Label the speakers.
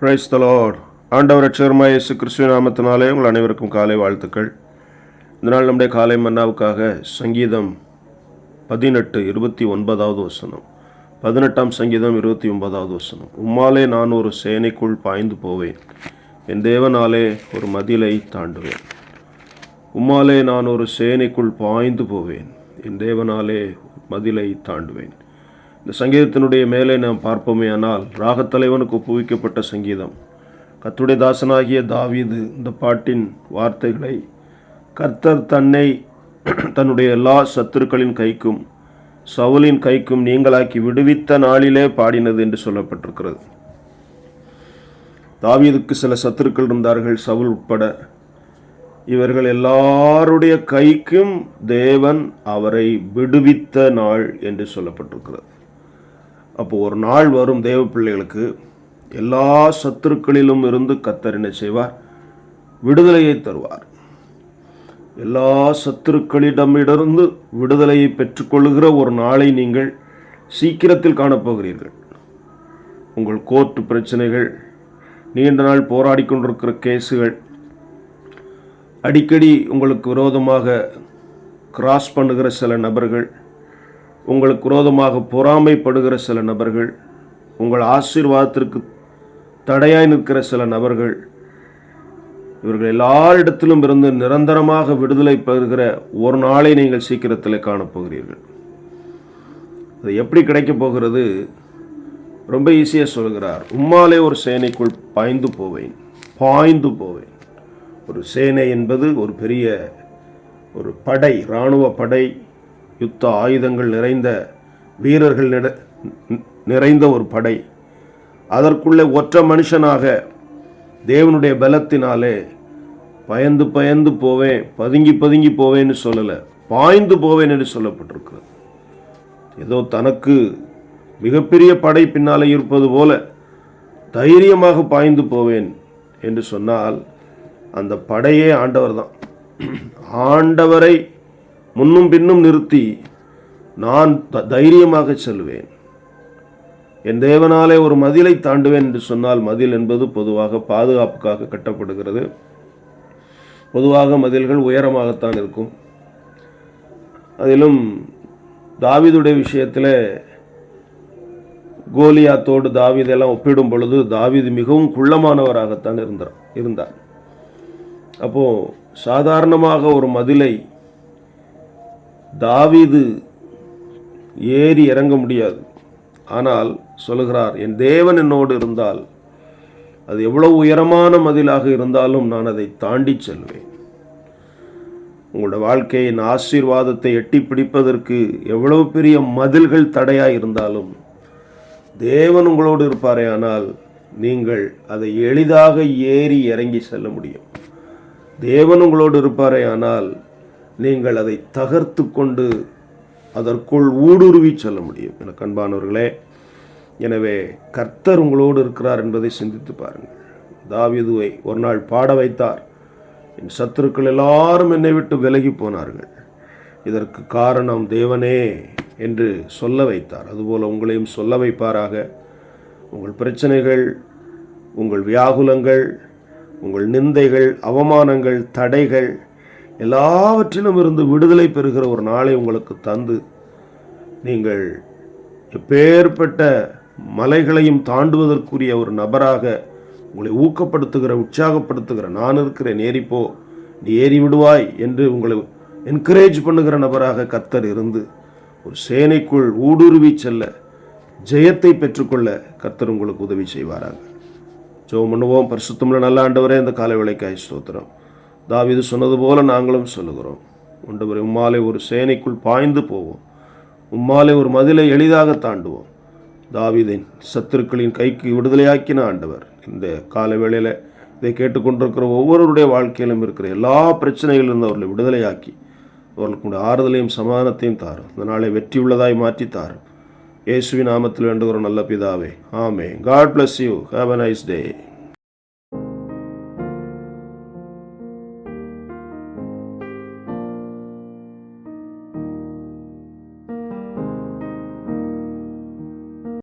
Speaker 1: Price the Lord ஆண்டவர் ரட்சகர்மாய் இயேசு கிறிஸ்துவ நாமத்தினாலே உங்கள் அனைவருக்கும் காலை வாழ்த்துக்கள். இந்த நாள் நம்முடைய காலை மன்னாவுக்காக சங்கீதம் பதினெட்டு இருபத்தி ஒன்பதாவது வசனம். பதினெட்டாம் சங்கீதம் இருபத்தி ஒன்பதாவது வசனம். உம்மாலே நான் ஒரு சேனைக்குள் பாய்ந்து போவேன். என் தேவனாலே ஒரு மதிலை தாண்டுவேன். உம்மாலே நான் ஒரு சேனைக்குள் பாய்ந்து போவேன். என் தேவனாலே மதிலை தாண்டுவேன். இந்த சங்கீதத்தினுடைய மேலே நாம் பார்ப்போமே ஆனால் ராகத்தலைவனுக்கு ஒப்புவிக்கப்பட்ட சங்கீதம். கத்துடைய தாசனாகிய தாவீது இந்த பாட்டின் வார்த்தைகளை கர்த்தர் தன்னை தன்னுடைய எல்லா சத்துருக்களின் கைக்கும் சவுலின் கைக்கும் நீங்களாக்கி விடுவித்த நாளிலே பாடினது என்று சொல்லப்பட்டிருக்கிறது. தாவீதுக்கு சில சத்துருக்கள் இருந்தார்கள் சவுல் உட்பட. இவர்கள் எல்லாருடைய கைக்கும் தேவன் அவரை விடுவித்த நாள் என்று சொல்லப்பட்டிருக்கிறது. அப்போ ஒரு நாள் வரும் தேவ பிள்ளைகளுக்கு எல்லா சத்துருக்களிலும் இருந்து கத்தர் என்ன செய்வார்? விடுதலையை தருவார். எல்லா சத்துருக்களிடமிருந்து விடுதலையை பெற்றுக்கொள்கிற ஒரு நாளை நீங்கள் சீக்கிரத்தில் காணப்போகிறீர்கள். உங்கள் கோர்ட்டு பிரச்சனைகள் நீண்ட நாள் போராடி கொண்டிருக்கிற கேஸுகள் அடிக்கடி உங்களுக்கு விரோதமாக கிராஸ் பண்ணுகிற சில நபர்கள் உங்களுக்கு குரோதமாக பொறாமைப்படுகிற சில நபர்கள் உங்கள் ஆசீர்வாதத்திற்கு தடையாய் நிற்கிற சில நபர்கள் இவர்கள் எல்லாரிடத்திலும் இருந்து நிரந்தரமாக விடுதலை பெறுகிற ஒரு நாளை நீங்கள் சீக்கிரத்தில் காணப்போகிறீர்கள் அது எப்படி கிடைக்கப் போகிறது? ரொம்ப ஈஸியாக சொல்கிறார். உம்மாலே ஒரு சேனைக்குள் பாய்ந்து போவேன் பாய்ந்து போவேன். ஒரு சேனை என்பது ஒரு பெரிய ஒரு படை இராணுவ படை யுத்த ஆயுதங்கள் நிறைந்த வீரர்கள் நிறைந்த ஒரு படை. அதற்குள்ளே ஒற்ற மனுஷனாக தேவனுடைய பலத்தினாலே பயந்து பயந்து போவேன் பதுங்கி பதுங்கி போவேன்னு சொல்லலை பாய்ந்து போவேன் என்று சொல்லப்பட்டிருக்கிறது. ஏதோ தனக்கு மிகப்பெரிய படை பின்னாலே இருப்பது போல தைரியமாக பாய்ந்து போவேன் என்று சொன்னால் அந்த படையே ஆண்டவர் தான் ஆண்டவரை முன்னும் பின்னும் நிறுத்தி நான் த- தைரியமாக செல்வேன். என் தேவனாலே ஒரு மதிலை தாண்டுவேன் என்று சொன்னால் மதில் என்பது பொதுவாக பாதுகாப்புக்காக கட்டப்படுகிறது. பொதுவாக மதில்கள் உயரமாகத்தான் இருக்கும். அதிலும் தாவிதுடைய விஷயத்தில் கோலியாத்தோடு தாவீதெல்லாம் ஒப்பிடும் பொழுது தாவிது மிகவும் குள்ளமானவராகத்தான் இருந்தார் இருந்தார். அப்போது சாதாரணமாக ஒரு மதிலை தாவீது ஏறி இறங்க முடியாது. ஆனால் சொல்லுகிறார் என் தேவன் என்னோடு இருந்தால் அது எவ்வளவு உயரமான மதிலாக இருந்தாலும் நான் அதை தாண்டி செல்வேன். உங்களோட வாழ்க்கையின் ஆசீர்வாதத்தை எட்டி பிடிப்பதற்கு எவ்வளவு பெரிய மதில்கள் தடையாக இருந்தாலும் தேவன் உங்களோடு இருப்பாரே ஆனால் நீங்கள் அதை எளிதாக ஏறி இறங்கி செல்ல முடியும். தேவன் உங்களோடு இருப்பாரே ஆனால் நீங்கள் அதை தகர்த்து கொண்டு அதற்குள் ஊடுருவி செல்ல முடியும். என கண்பானவர்களே எனவே கர்த்தர் உங்களோடு இருக்கிறார் என்பதை சிந்தித்து பாருங்கள். தாவிதுவை ஒரு நாள் பாட வைத்தார். என் சத்துருக்கள் எல்லாரும் என்னை விட்டு விலகி போனார்கள். இதற்கு காரணம் தேவனே என்று சொல்ல வைத்தார். அதுபோல் உங்களையும் சொல்ல வைப்பாராக. உங்கள் பிரச்சனைகள் உங்கள் வியாகுலங்கள் உங்கள் நிந்தைகள் அவமானங்கள் தடைகள் எல்லாவற்றிலும் இருந்து விடுதலை பெறுகிற ஒரு நாளை உங்களுக்கு தந்து நீங்கள் எப்பேற்பட்ட மலைகளையும் தாண்டுவதற்குரிய ஒரு நபராக உங்களை ஊக்கப்படுத்துகிற உற்சாகப்படுத்துகிற நான் இருக்கிறேன். ஏறிப்போ நீ ஏறி விடுவாய் என்று உங்களை என்கரேஜ் பண்ணுகிற நபராக கத்தர் இருந்து ஒரு சேனைக்குள் ஊடுருவி செல்ல ஜெயத்தை பெற்றுக்கொள்ள கர்த்தர் உங்களுக்கு உதவி செய்வாராங்க ஜோ பண்ணுவோம். பரிசுத்தமில்ல நல்ல ஆண்டவரே இந்த காலை விளைக்காய் ஸ்தோத்திரம். தாவீது சொன்னது போல நாங்களும் சொல்லுகிறோம். ஆண்டவரே உம்மாலே ஒரு சேனைக்குள் பாய்ந்து போவோம். உம்மாலே ஒரு மதிலை எளிதாக தாண்டுவோம். தாவிதின் சத்துருக்களின் கைக்கு விடுதலையாக்கின ஆண்டவர். இந்த கால வேளையில் இதை கேட்டுக்கொண்டிருக்கிற ஒவ்வொருவருடைய வாழ்க்கையிலும் இருக்கிற எல்லா பிரச்சனைகளிலிருந்து அவர்களை விடுதலையாக்கி அவர்களுக்கு ஆறுதலையும் சமாதானத்தையும் தாரும். இந்த நாளை வெற்றியுள்ளதாய் மாற்றி தாரும். இயேசுவின் நாமத்தில் வேண்டுகிற நல்ல பிதாவே. ஆமே God bless you have a nice day